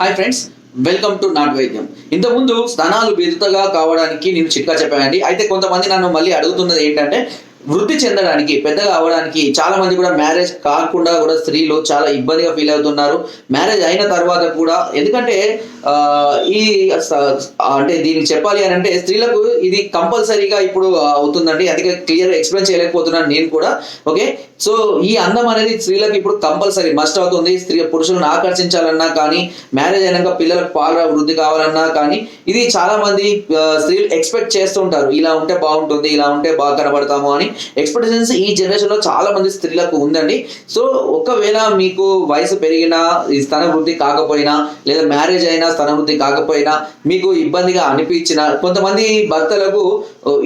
Hi friends welcome to నాట్ వైద్యం ఇంతకుముందు స్తనాలు బెదుతగా కావడానికి నేను చిట్కా చెప్పానండి. అయితే కొంతమంది నన్ను మళ్ళీ అడుగుతున్నది ఏంటంటే వృద్ధి చెందడానికి పెద్దగా అవడానికి చాలా మంది కూడా మ్యారేజ్ కాకుండా కూడా స్త్రీలు చాలా ఇబ్బందిగా ఫీల్ అవుతున్నారు. మ్యారేజ్ అయిన తర్వాత కూడా ఎందుకంటే ఈ స- అంటే దీనికి చెప్పాలి అని అంటే స్త్రీలకు ఇది కంపల్సరీగా ఇప్పుడు అవుతుందండి. అందుకే క్లియర్ ఎక్స్ప్లెయిన్ చేయలేకపోతున్నాను నేను కూడా. ఓకే? సో ఈ అందం అనేది స్త్రీలకు ఇప్పుడు కంపల్సరీ మస్ట్ అవుతుంది. స్త్రీ పురుషులను ఆకర్షించాలన్నా కానీ మ్యారేజ్ అయినాక పిల్లలకు పాల వృద్ధి కావాలన్నా కానీ ఇది చాలా మంది స్త్రీలు ఎక్స్పెక్ట్ చేస్తుంటారు. ఇలా ఉంటే బాగుంటుంది ఇలా ఉంటే బాగా కనబడతాము అని. ఎక్స్పెక్టేషన్స్ ఈ జనరేషన్లో చాలా మంది స్త్రీలకు ఉందండి. సో ఒకవేళ మీకు వయసు పెరిగినా ఈ స్తన వృద్ధి కాకపోయినా లేదా మ్యారేజ్ అయినా స్తన వృద్ధి కాకపోయినా మీకు ఇబ్బందిగా అనిపించిన కొంతమంది భర్తలకు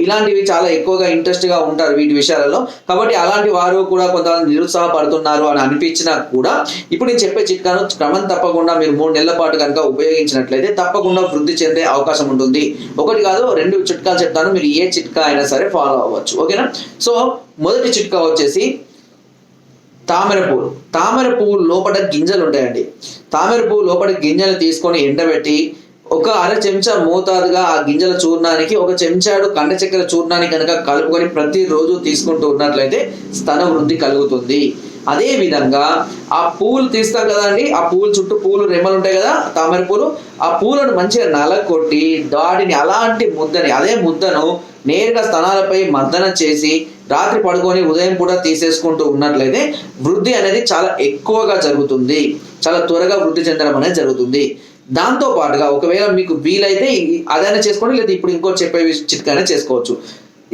ఇలాంటివి చాలా ఎక్కువగా ఇంట్రెస్ట్గా ఉంటారు వీటి విషయాలలో. కాబట్టి అలాంటి వారు కూడా కొంతమంది నిరుత్సాహపడుతున్నారు అని అనిపించినా కూడా ఇప్పుడు నేను చెప్పే చిట్కాను క్రమం తప్పకుండా మీరు మూడు నెలల పాటు కనుక ఉపయోగించినట్లయితే తప్పకుండా వృద్ధి చెందే అవకాశం ఉంటుంది. ఒకటి కాదు రెండు చిట్కాలు చెప్తాను. మీరు ఏ చిట్కా అయినా సరే ఫాలో అవ్వచ్చు. ఓకేనా? సో మొదటి చిట్కా వచ్చేసి తామర పువ్వు. తామర పువ్వు లోపల గింజలు ఉంటాయండి. తామర పువ్వు లోపల గింజలు తీసుకొని ఎండబెట్టి ఒక అర చెంచా మోతాదుగా ఆ గింజల చూర్ణానికి ఒక చెంచాడు కండ చక్కెర చూర్ణాన్ని కనుక కలుపుకొని ప్రతిరోజు తీసుకుంటూ ఉన్నట్లయితే స్తన వృద్ధి కలుగుతుంది. అదే విధంగా ఆ పూలు తీస్తాం కదండి ఆ పూల చుట్టూ పూలు రెమ్మలు ఉంటాయి కదా తామర పూలు ఆ పూలను మంచిగా నలగొట్టి వాటిని అలాంటి ముద్దని అదే ముద్దను నేరుగా స్తనాలపై మర్దన చేసి రాత్రి పడుకొని ఉదయం కూడా తీసేసుకుంటూ ఉన్నట్లయితే వృద్ధి అనేది చాలా ఎక్కువగా జరుగుతుంది. చాలా త్వరగా వృద్ధి చెందడం అనేది జరుగుతుంది. దాంతో పాటుగా ఒకవేళ మీకు వీలైతే అదైనా చేసుకోండి లేదా ఇప్పుడు ఇంకో చెప్పే చిట్కానే చేసుకోవచ్చు.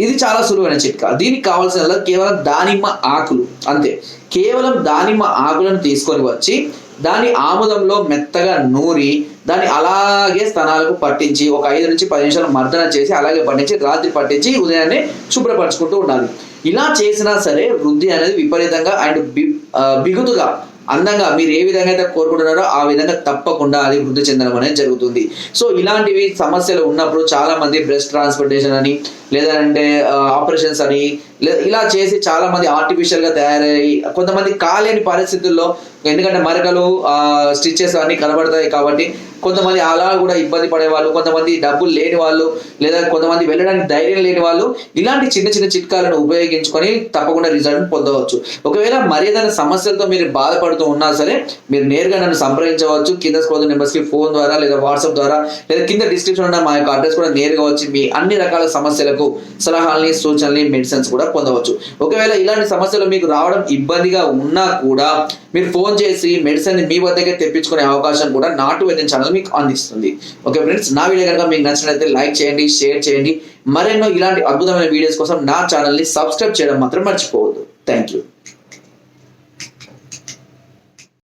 ఇది చాలా సులువైన చిట్కా. దీనికి కావాల్సిన కేవలం దానిమ్మ ఆకులు అంతే. కేవలం దానిమ్మ ఆకులను తీసుకొని వచ్చి దాని ఆముదంలో మెత్తగా నూరి దాన్ని అలాగే స్థనాలకు పట్టించి ఒక ఐదు నుంచి పది నిమిషాలు మర్దన చేసి అలాగే పట్టించి రాత్రి పట్టించి ఉదయాన్నే శుభ్రపరచుకుంటూ ఉండాలి. ఇలా చేసినా సరే వృద్ధి అనేది విపరీతంగా అండ్ బి- బిగుతుగా అందంగా మీరు ఏ విధంగా అయితే కోరుకుంటున్నారో ఆ విధంగా తప్పకుండా అది వృద్ధి చెందడం అనేది జరుగుతుంది. సో ఇలాంటివి సమస్యలు ఉన్నప్పుడు చాలా మంది బ్రెస్ట్ ట్రాన్స్ప్లాంటేషన్ అని లేదంటే ఆపరేషన్స్ అని ఇలా చేసి చాలా మంది ఆర్టిఫిషియల్గా తయారయ్యి కొంతమంది కాలేని పరిస్థితుల్లో ఎందుకంటే మరకలు స్టిచ్చెస్ అన్ని కనబడతాయి కాబట్టి కొంతమంది అలా కూడా ఇబ్బంది పడే వాళ్ళు కొంతమంది డబ్బులు లేని వాళ్ళు లేదా కొంతమంది వెళ్ళడానికి ధైర్యం లేని వాళ్ళు ఇలాంటి చిన్న చిన్న చిట్కాలను ఉపయోగించుకొని తప్పకుండా రిజల్ట్ పొందవచ్చు. ఒకవేళ మరి ఏదైనా సమస్యలతో మీరు బాధపడుతూ ఉన్నా సరే మీరు నేరుగా నన్ను సంప్రదించవచ్చు. కింద స్కోర్ నెంబర్స్కి ఫోన్ ద్వారా లేదా వాట్సాప్ ద్వారా లేదా కింద డిస్క్రిప్షన్ ఉన్న మా యొక్క అడ్రస్ కూడా నేరుగా వచ్చి మీ అన్ని రకాల సమస్యలకు సలహాలని సూచనలు మెడిసిన్స్ కూడా పొందవచ్చు. ఒకవేళ ఇలాంటి సమస్యలు మీకు రావడం ఇబ్బందిగా ఉన్నా కూడా మీరు ఫోన్ చేసి మెడిసిన్ మీ వద్దకే తెప్పించుకునే అవకాశం కూడా నాటు వైద్యం ఛానల్ మీకు అందిస్తుంది. ఓకే ఫ్రెండ్స్ నా వీడియో కనుక మీకు నచ్చినట్లయితే లైక్ చేయండి షేర్ చేయండి. మరెన్నో ఇలాంటి అద్భుతమైన వీడియోస్ కోసం నా ఛానల్ని సబ్స్క్రైబ్ చేయడం మాత్రం మర్చిపోవద్దు. Thank you